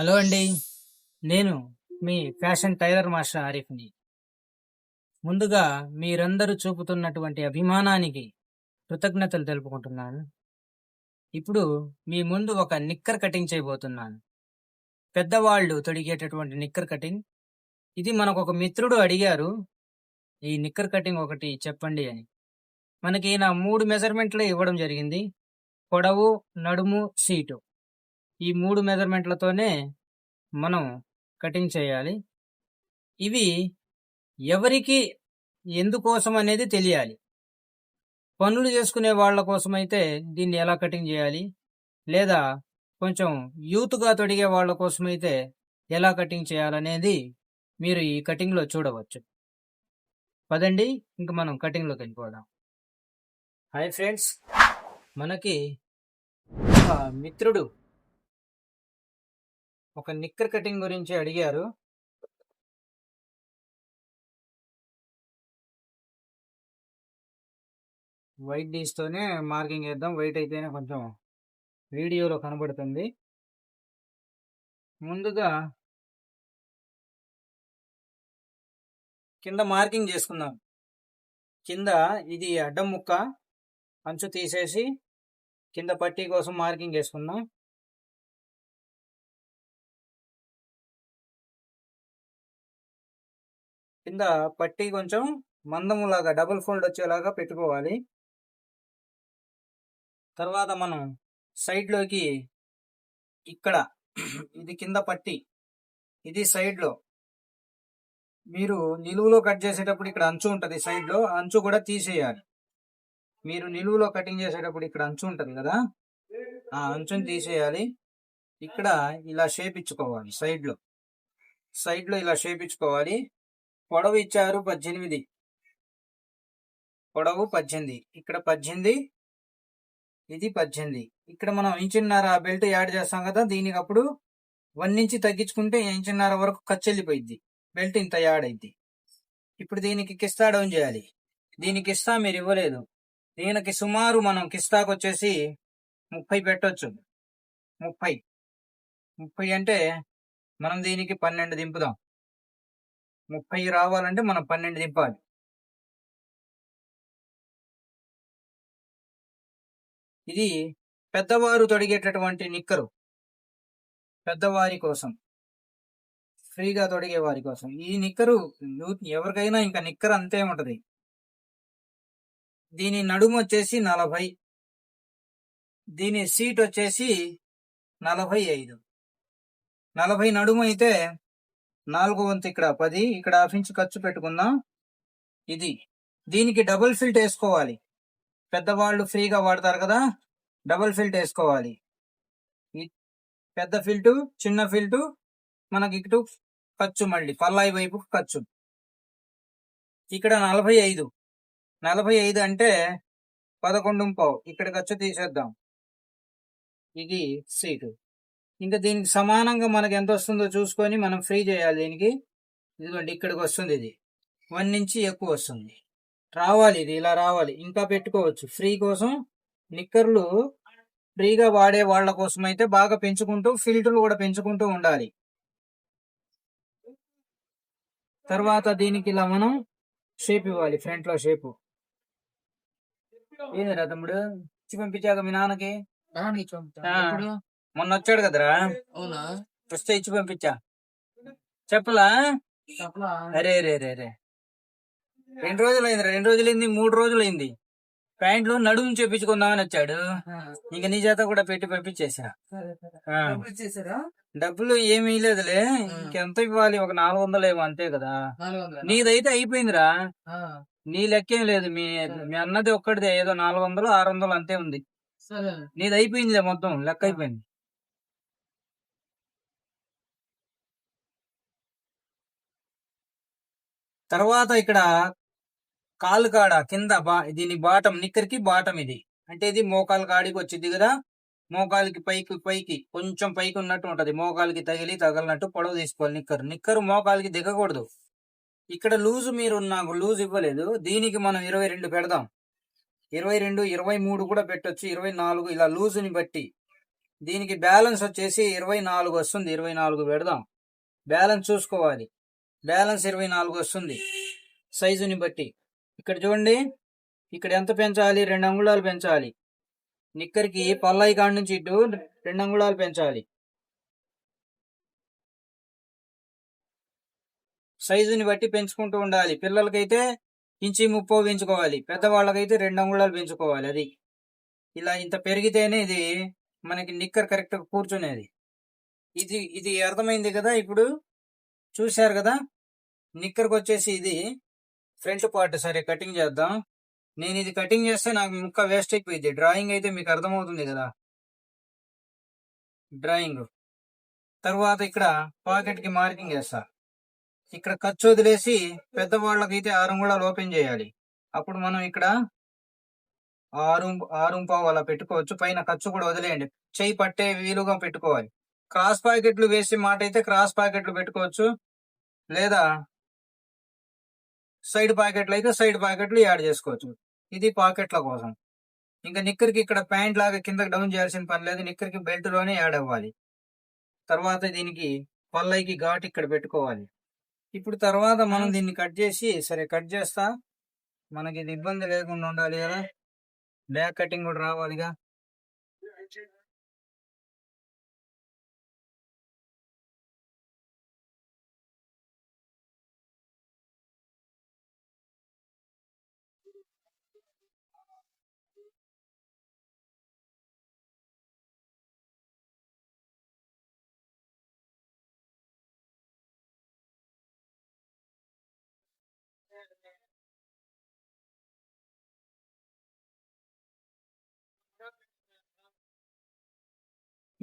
Hello అండి. నేను మీ ఫ్యాషన్ టైలర్ మాస్టర్ ఆరిఫ్ని. ముందుగా మీరందరూ చూపుతున్నటువంటి అభిమానానికి కృతజ్ఞతలు తెలుపుకుంటున్నాను. ఇప్పుడు మీ ముందు ఒక నిక్కర్ కటింగ్ చేయబోతున్నాను. పెద్దవాళ్ళు తొడిగేటటువంటి నిక్కర్ కటింగ్. ఇది మనకు ఒక మిత్రుడు అడిగారు ఈ నిక్కర్ కటింగ్ ఒకటి చెప్పండి అని. మనకి నా మూడు మెజర్మెంట్లు ఇవ్వడం జరిగింది. పొడవు నడుము సీటు. ఈ మూడు మెజర్మెంట్లతోనే మనం కటింగ్ చేయాలి. ఇవి ఎవరికి ఎందుకోసం అనేది తెలియాలి. పనులు చేసుకునే వాళ్ళ కోసం అయితే దీన్ని ఎలా కటింగ్ చేయాలి? లేదా కొంచెం యూత్గా తొడిగే వాళ్ళ కోసం అయితే ఎలా కటింగ్ చేయాలనేది మీరు ఈ కటింగ్లో చూడవచ్చు. పదండి ఇంక మనం కటింగ్లోకి వెళ్ళిపోదాం. హాయ్ ఫ్రెండ్స్ మనకి ఒక మిత్రుడు ఒక నిక్కర్ కటింగ్ గురించి అడిగారు. వైట్ డీస్తోనే మార్కింగ్ వేద్దాం వైట్ అయితేనే కొంచెం వీడియోలో కనబడుతుంది. ముందుగా కింద మార్కింగ్ చేసుకుందాం. కింద ఇది అడ్డం ముక్క అంచు తీసేసి కింద పట్టీ కోసం మార్కింగ్ చేసుకుందాం. కింద పట్టి కొంచెం మందములాగా డబుల్ ఫోల్డ్ వచ్చేలాగా పెట్టుకోవాలి. తర్వాత మనం సైడ్లోకి ఇక్కడ ఇది కింద పట్టి ఇది సైడ్లో మీరు నిలువులో కట్ చేసేటప్పుడు ఇక్కడ అంచు ఉంటుంది సైడ్లో అంచు కూడా తీసేయాలి. మీరు నిలువులో కటింగ్ చేసేటప్పుడు ఇక్కడ అంచు ఉంటుంది కదా ఆ అంచుని తీసేయాలి. ఇక్కడ ఇలా షేప్ ఇచ్చుకోవాలి సైడ్లో సైడ్లో ఇలా షేప్ ఇచ్చుకోవాలి. పొడవు ఇచ్చారు పద్దెనిమిది. పొడవు పద్దెనిమిది. ఇక్కడ పద్దెనిమిది ఇది పద్దెనిమిది. ఇక్కడ మనం ఇంచున్నర బెల్ట్ యాడ్ చేస్తాం కదా దీనికి అప్పుడు వన్ నుంచి తగ్గించుకుంటే ఇంచున్నర వరకు ఖర్చు వెళ్ళిపోయింది బెల్ట్ ఇంత యాడ్ అయింది ఇప్పుడు దీనికి కిస్తా డౌన్ చేయాలి. దీనికి కిస్తా మీరు ఇవ్వలేదు. దీనికి సుమారు మనం కిస్తాకు వచ్చేసి ముప్పై పెట్టొచ్చు. ముప్పై. ముప్పై అంటే మనం దీనికి పన్నెండు దింపుదాం. ముప్పై రావాలంటే మనం పన్నెండు తిప్పాలి ఇది పెద్దవారు తొడిగేటటువంటి నిక్కరు. పెద్దవారి కోసం. ఫ్రీగా తొడిగే వారి కోసం. ఈ నిక్కరు ఎవరికైనా ఇంకా నిక్కరు అంతే ఉంటుంది. దీని నడుము వచ్చేసి నలభై. దీని సీట్ వచ్చేసి నలభై ఐదు. నలభై నడుము అయితే నాలుగో వంతు ఇక్కడ పది ఇక్కడ హాఫ్ ఇంచ్ ఖర్చు పెట్టుకుందాం. ఇది. దీనికి డబుల్ ఫిల్ట్ వేసుకోవాలి. పెద్దవాళ్ళు ఫ్రీగా వాడతారు కదా డబుల్ ఫిల్ట్ వేసుకోవాలి. పెద్ద ఫిల్టు చిన్న ఫిల్టు మనకి ఇటు ఖర్చు మళ్ళీ పల్లాయి వైపు ఖర్చు. ఇక్కడ నలభై ఐదు. నలభై ఐదు అంటే పదకొండు పావు. ఇక్కడ ఖర్చు తీసేద్దాం. ఇది సీటు. ఇంకా దీనికి సమానంగా మనకి ఎంత వస్తుందో చూసుకొని మనం ఫ్రీ చేయాలి దీనికి. ఇదిగోండి ఇక్కడికి వస్తుంది ఇది. వన్ నుంచి ఎక్కువ వస్తుంది. రావాలి ఇది ఇలా రావాలి. ఇంకా పెట్టుకోవచ్చు. ఫ్రీ కోసం నిక్కర్లు ఫ్రీగా వాడే వాళ్ళ కోసం అయితే బాగా పెంచుకుంటూ ఫిల్టర్లు కూడా పెంచుకుంటూ ఉండాలి. తర్వాత దీనికి ఇలా మనం షేప్ ఇవ్వాలి ఫ్రంట్లో షేపు. ఏందిరా తమ్ముడు? ఇచ్చి పంపించాక మీ నాన్నకి. మొన్న వచ్చాడు కదరా? అవునా? వస్తే ఇచ్చి పంపించా. చెప్పలా? అరే రే రే రే. రెండు రోజులు అయింది రెండు రోజులు అయింది మూడు రోజులు అయింది ప్యాంట్లు నడుము చేపించుకుందామని వచ్చాడు. ఇంక నీ చేత కూడా పెట్టి పంపించేసా. డబ్బులు ఏమీ లేదులే ఇంకెంత ఇవ్వాలి? ఒక నాలుగు వందలు ఏమో అంతే కదా. నీదైతే అయిపోయిందిరా. నీ లెక్కేం లేదు మీ మీ అన్నది ఒక్కడిదే ఏదో నాలుగు వందలు ఆరు వందలు అంతే ఉంది. నీది అయిపోయిందిలే మొత్తం లెక్క అయిపోయింది. తర్వాత ఇక్కడ కాలు కాడ కింద బా దీని బాటం నిక్కరికి బాటం ఇది. అంటే ఇది మోకాలు కాడికి వచ్చింది కదా మోకాలికి పైకి పైకి కొంచెం పైకి ఉన్నట్టు ఉంటది. మోకాలికి తగిలి తగలనట్టు పొడవు తీసుకోవాలి నిక్కరు. నిక్కరు మోకాలికి దిగకూడదు. ఇక్కడ లూజు మీరు నాకు లూజ్ ఇవ్వలేదు. దీనికి మనం ఇరవై రెండు పెడదాం. ఇరవై రెండు ఇరవై మూడు కూడా పెట్టొచ్చు. ఇరవై నాలుగు ఇలా లూజుని బట్టి. దీనికి బ్యాలెన్స్ వచ్చేసి ఇరవై నాలుగు వస్తుంది. ఇరవై నాలుగు పెడదాం. బ్యాలెన్స్ చూసుకోవాలి. బ్యాలెన్స్ ఇరవై నాలుగు వస్తుంది. సైజుని బట్టి. ఇక్కడ చూడండి. ఇక్కడ ఎంత పెంచాలి? రెండు అంగుళాలు పెంచాలి. నిక్కర్కి పల్లాయి కాడ నుంచి ఇటు రెండు అంగుళాలు పెంచాలి. సైజుని బట్టి పెంచుకుంటూ ఉండాలి. పిల్లలకైతే ఇంచి ముప్పో పెంచుకోవాలి. పెద్దవాళ్ళకైతే రెండు అంగుళాలు పెంచుకోవాలి. అది. ఇలా ఇంత పెరిగితేనే ఇది మనకి నిక్కర్ కరెక్ట్గా కూర్చునేది. ఇది ఇది అర్థమైంది కదా ఇప్పుడు? చూశారు కదా? నిక్కర్కి వచ్చేసి ఇది ఫ్రంట్ పార్ట్. సరే కటింగ్ చేద్దాం. నేను ఇది కటింగ్ చేస్తే నాకు ముక్క వేస్ట్ అయిపోయింది. డ్రాయింగ్ అయితే మీకు అర్థమవుతుంది కదా? డ్రాయింగ్. తర్వాత ఇక్కడ పాకెట్కి మార్కింగ్ చేస్తా ఇక్కడ ఖర్చు వదిలేసి పెద్దవాళ్ళకైతే ఆరు ఓపెన్ చేయాలి. అప్పుడు మనం ఇక్కడ ఆరు ఆరు పావు అలా పెట్టుకోవచ్చు. పైన ఖర్చు కూడా వదిలేయండి. చేయి పట్టే వీలుగా పెట్టుకోవాలి. క్రాస్ ప్యాకెట్లు వేసి మాట అయితే క్రాస్ ప్యాకెట్లు పెట్టుకోవచ్చు. లేదా సైడ్ ప్యాకెట్లు అయితే సైడ్ ప్యాకెట్లు యాడ్ చేసుకోవచ్చు. ఇది పాకెట్ల కోసం. ఇంకా నిక్కర్కి ఇక్కడ ప్యాంట్ లాగా కిందకి డౌన్ చేయాల్సిన పని లేదు. నిక్కర్కి బెల్ట్లోనే యాడ్ అవ్వాలి. తర్వాత దీనికి పల్లైకి ఘాట్ ఇక్కడ పెట్టుకోవాలి. ఇప్పుడు తర్వాత మనం దీన్ని కట్ చేసి సరే కట్ చేస్తా. మనకి ఇది ఇబ్బంది లేకుండా ఉండాలి కదా. బ్యాక్ కటింగ్ కూడా రావాలిగా.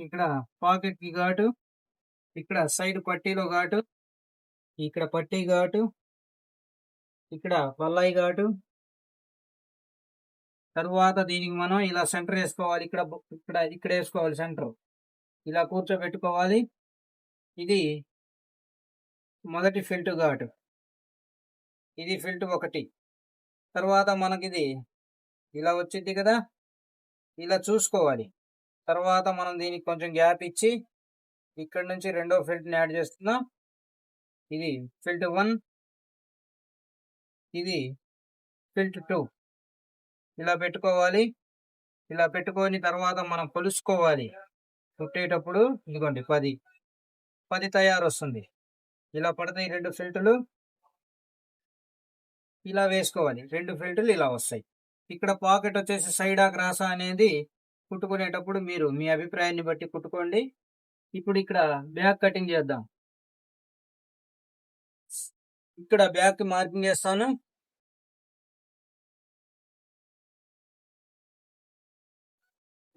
ఇక్కడ పాకెట్కి ఘాటు ఇక్కడ సైడ్ పట్టీలో ఘాటు ఇక్కడ పట్టీ ఘాటు ఇక్కడ పల్లాయి ఘాటు. తర్వాత దీనికి మనం ఇలా సెంటర్ వేసుకోవాలి. ఇక్కడ ఇక్కడ ఇక్కడ వేసుకోవాలి సెంటర్ ఇలా కూర్చోబెట్టుకోవాలి. ఇది మొదటి ఫిల్ట్ ఘాటు. ఇది ఫిల్ట్ ఒకటి. తర్వాత మనకిది ఇలా వచ్చింది కదా. ఇలా చూసుకోవాలి. తర్వాత మనం దీనికి కొంచెం గ్యాప్ ఇచ్చి ఇక్కడ నుంచి రెండో ఫిల్ట్ని యాడ్ చేస్తున్నాం. ఇది ఫిల్ట్ వన్ ఇది ఫిల్ట్ టూ ఇలా పెట్టుకోవాలి. ఇలా పెట్టుకొని తర్వాత మనం కొలుసుకోవాలి. కుట్టేటప్పుడు ఇదిగోండి పది. పది తయారు వస్తుంది ఇలా పడతాయి రెండు ఫిల్టులు ఇలా వేసుకోవాలి. రెండు ఫిల్టర్లు ఇలా వస్తాయి. ఇక్కడ పాకెట్ వచ్చేసి సైడా క్రాసా అనేది కుట్టుకునేటప్పుడు మీరు మీ అభిప్రాయాన్ని బట్టి కుట్టుకోండి. ఇప్పుడు ఇక్కడ బ్యాక్ కటింగ్ చేద్దాం. ఇక్కడ బ్యాక్ మార్కింగ్ చేస్తాను.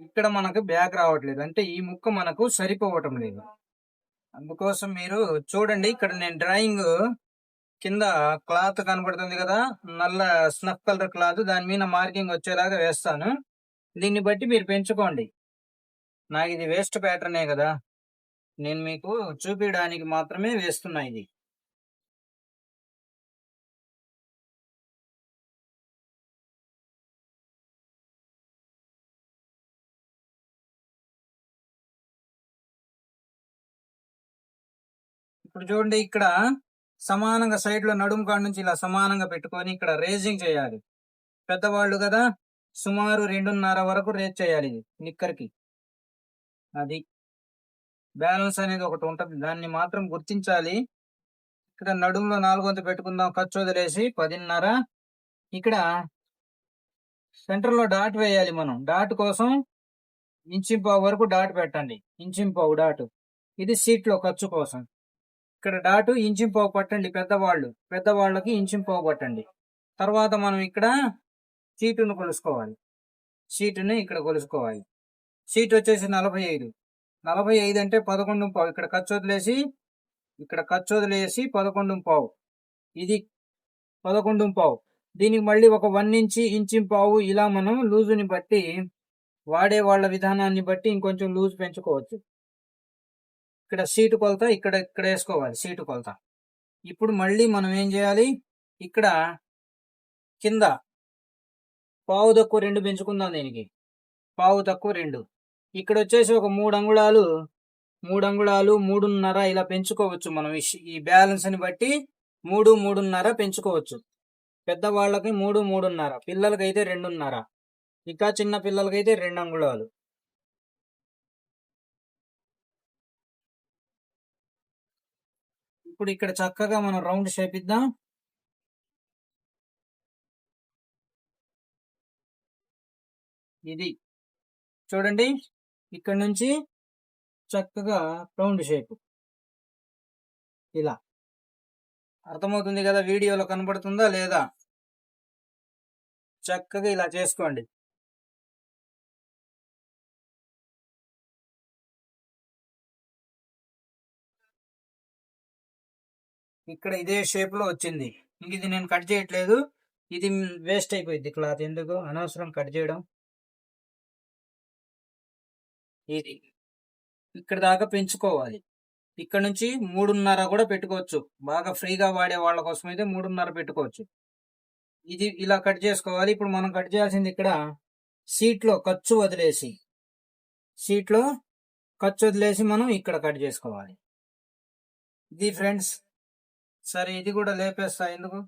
ఇక్కడ మనకు బ్యాక్ రావట్లేదు. అంటే ఈ ముక్క మనకు సరిపోవటం లేదు. అందుకోసం మీరు చూడండి. ఇక్కడ నేను డ్రాయింగ్ కింద క్లాత్ కనబడుతుంది కదా. నల్ల స్నఫ్ కలర్ క్లాత్. దాని మీద మార్కింగ్ వచ్చేలాగా వేస్తాను. దీన్ని బట్టి మీరు పెంచుకోండి. నాకు ఇది వేస్ట్ ప్యాటర్నే కదా. నేను మీకు చూపించడానికి మాత్రమే వేస్తున్నా ఇది. ఇప్పుడు చూడండి ఇక్కడ సమానంగా సైడ్లో నడుము కాడ నుంచి ఇలా సమానంగా పెట్టుకొని ఇక్కడ రేజింగ్ చేయాలి. పెద్దవాళ్ళు కదా. సుమారు రెండున్నర వరకు రేట్ చేయాలి ఇది నిక్కర్కి. అది బ్యాలెన్స్ అనేది ఒకటి ఉంటుంది. దాన్ని మాత్రం గుర్తించాలి. ఇక్కడ నడుములో నాలుగు వంతు పెట్టుకుందాం ఖర్చు వదిలేసి పదిన్నర. ఇక్కడ సెంటర్లో డాట్ వేయాలి మనం. డాట్ కోసం ఇంచింపావు వరకు డాట్ పెట్టండి. ఇంచింపావు డాట్. ఇది సీట్లో ఖర్చు కోసం. ఇక్కడ డాటు ఇంచింపావు పట్టండి పెద్దవాళ్ళు. పెద్దవాళ్ళకి ఇంచింపావు పట్టండి. తర్వాత మనం ఇక్కడ సీటును కొలుసుకోవాలి. సీటుని ఇక్కడ కొలుసుకోవాలి. సీట్ వచ్చేసి నలభై ఐదు నలభై ఐదు అంటే పదకొండు పావు. ఇక్కడ ఖర్చు వదిలేసి ఇక్కడ ఖర్చు వదిలేసి పదకొండు పావు. ఇది పదకొండు పావు. దీనికి మళ్ళీ ఒక వన్ ఇంచి ఇంచి పావు ఇలా మనం లూజుని బట్టి వాడే వాళ్ళ విధానాన్ని బట్టి ఇంకొంచెం లూజ్ పెంచుకోవచ్చు. ఇక్కడ సీటు కొలత ఇక్కడ ఇక్కడ వేసుకోవాలి సీటు కొలత. ఇప్పుడు మళ్ళీ మనం ఏం చేయాలి? ఇక్కడ కింద పావు తక్కువ రెండు పెంచుకుందాం దీనికి. పావు తక్కువ రెండు. ఇక్కడ వచ్చేసి ఒక మూడు అంగుళాలు మూడు అంగుళాలు మూడున్నర ఇలా పెంచుకోవచ్చు మనం. ఈ బ్యాలెన్స్ని బట్టి మూడు మూడున్నర పెంచుకోవచ్చు. పెద్దవాళ్ళకి మూడు మూడున్నర. పిల్లలకైతే రెండున్నర. ఇంకా చిన్న పిల్లలకైతే రెండు అంగుళాలు ఇప్పుడు ఇక్కడ చక్కగా మనం రౌండ్ షేప్ ఇద్దాం. ఇది. చూడండి ఇక్కడ నుంచి చక్కగా రౌండ్ షేప్. ఇలా. అర్థమవుతుంది కదా వీడియోలో కనబడుతుందా లేదా? చక్కగా ఇలా చేసుకోండి. ఇక్కడ ఇదే షేప్లో వచ్చింది. ఇంక ఇది నేను కట్ చేయట్లేదు. ఇది వేస్ట్ అయిపోయింది క్లాత్. ఎందుకు? అనవసరం కట్ చేయడం. ఇది ఇక్కడ దాకా పెంచుకోవాలి. ఇక్కడ నుంచి మూడున్నర కూడా పెట్టుకోవచ్చు. బాగా ఫ్రీగా వాడే వాళ్ళ కోసం అయితే మూడున్నర పెట్టుకోవచ్చు. ఇది ఇలా కట్ చేసుకోవాలి. ఇప్పుడు మనం కట్ చేయాల్సింది ఇక్కడ సీట్లో ఖర్చు వదిలేసి సీట్లో ఖర్చు వదిలేసి మనం ఇక్కడ కట్ చేసుకోవాలి. ఇది ఫ్రెండ్స్ సరే ఇది కూడా లేపేస్తా. ఎందుకు?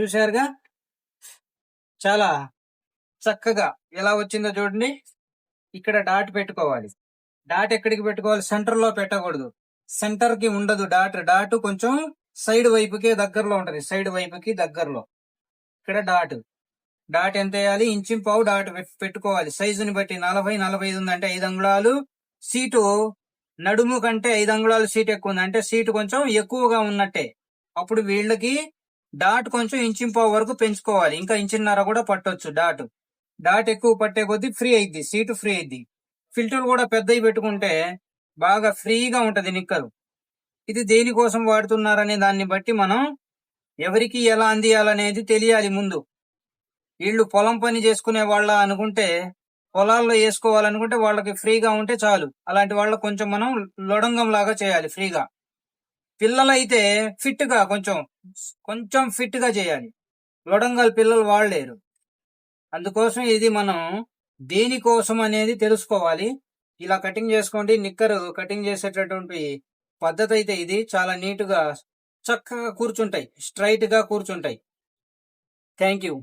చూశారుగా? చాలా చక్కగా ఎలా వచ్చిందో చూడండి. ఇక్కడ డాట్ పెట్టుకోవాలి. డాట్ ఎక్కడికి పెట్టుకోవాలి? సెంటర్లో పెట్టకూడదు. సెంటర్కి ఉండదు డాట్. డాట్ కొంచెం సైడ్ వైపుకి దగ్గరలో ఉంటది. సైడ్ వైపుకి దగ్గరలో. ఇక్కడ డాట్. డాట్ ఎంత వేయాలి? ఇంచిం పావు డాట్ పెట్- పెట్టుకోవాలి. సైజుని బట్టి నలభై నలభై ఐదు ఉందంటే ఐదు అంగుళాలు. సీటు నడుము కంటే ఐదు అంగుళాలు సీట్ ఎక్కువ ఉంది అంటే సీటు కొంచెం ఎక్కువగా ఉన్నట్టే. అప్పుడు వీళ్ళకి డాట్ కొంచెం ఇంచిం వరకు పెంచుకోవాలి. ఇంకా ఇంచిన్నర కూడా పట్టొచ్చు డాట్. డాట్ ఎక్కువ పట్టే కొద్దీ ఫ్రీ అయింది సీటు ఫ్రీ అయింది ఫిల్టర్ కూడా పెద్దవి పెట్టుకుంటే బాగా ఫ్రీగా ఉంటుంది నిక్కరు. ఇది దేనికోసం వాడుతున్నారనే దాన్ని బట్టి మనం ఎవరికి ఎలా అందియాలనేది తెలియాలి ముందు. వీళ్ళు పొలం పని చేసుకునే వాళ్ళ అనుకుంటే పొలాల్లో వేసుకోవాలనుకుంటే వాళ్ళకి ఫ్రీగా ఉంటే చాలు. అలాంటి వాళ్ళకి కొంచెం మనం లొడంగం లాగా చేయాలి ఫ్రీగా. పిల్లలైతే ఫిట్గా కొంచెం కొంచెం ఫిట్గా చేయాలి. లొడంగల్ పిల్లలు వాడలేరు. అందుకోసం ఇది మనం దేనికోసం అనేది తెలుసుకోవాలి. ఇలా కటింగ్ చేసుకోండి. నిక్కరు కటింగ్ చేసేటటువంటి పద్ధతి అయితే ఇది. చాలా నీట్గా చక్కగా కూర్చుంటాయి. స్ట్రైట్గా కూర్చుంటాయి. Thank you.